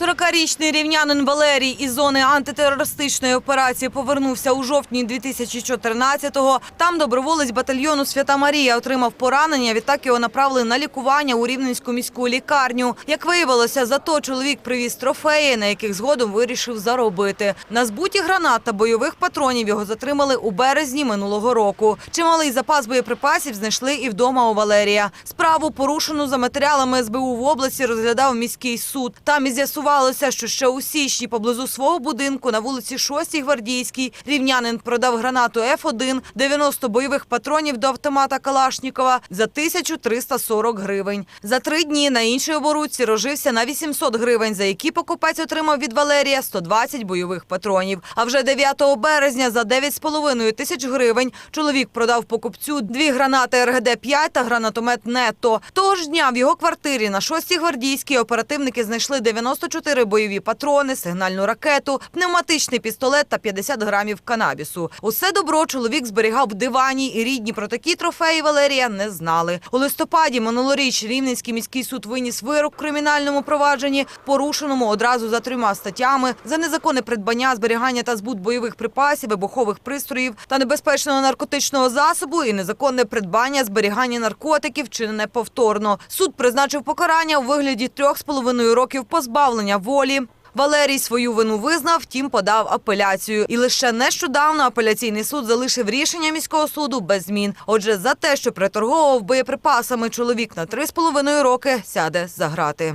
40-річний рівнянин Валерій із зони антитерористичної операції повернувся у жовтні 2014-го. Там доброволець батальйону Свята Марія отримав поранення. Відтак його направили на лікування у Рівненську міську лікарню. Як виявилося, зато чоловік привіз трофеї, на яких згодом вирішив заробити. На збуті гранат та бойових патронів його затримали у березні минулого року. Чималий запас боєприпасів знайшли і вдома у Валерія. Справу порушену за матеріалами СБУ в області розглядав міський суд. Там і з'ясувалося, що ще у січні поблизу свого будинку на вулиці 6 Гвардійській рівнянин продав гранату Ф1, 90 бойових патронів до автомата Калашнікова за 1340 гривень. За три дні на іншій оборудці розжився на 800 гривень, за які покупець отримав від Валерія 120 бойових патронів. А вже 9 березня за 9,5 тисяч гривень чоловік продав покупцю дві гранати РГД-5 та гранатомет «Нетто». Того ж дня в його квартирі на 6 Гвардійській оперативники знайшли 94 бойові патрони, сигнальну ракету, пневматичний пістолет та 50 грамів канабісу. Усе добро чоловік зберігав в дивані, і рідні про такі трофеї Валерія не знали. У листопаді минулоріч Рівненський міський суд виніс вирок в кримінальному провадженні, порушеному одразу за трьома статтями за незаконне придбання, зберігання та збут бойових припасів, вибухових пристроїв та небезпечного наркотичного засобу і незаконне придбання, зберігання наркотиків вчинене повторно. Суд призначив покарання у вигляді трьох з половиною років позбавлення волі. Валерій свою вину визнав, втім подав апеляцію. І лише нещодавно апеляційний суд залишив рішення міського суду без змін. Отже, за те, що приторговував боєприпасами чоловік на три з половиною роки, сяде за грати.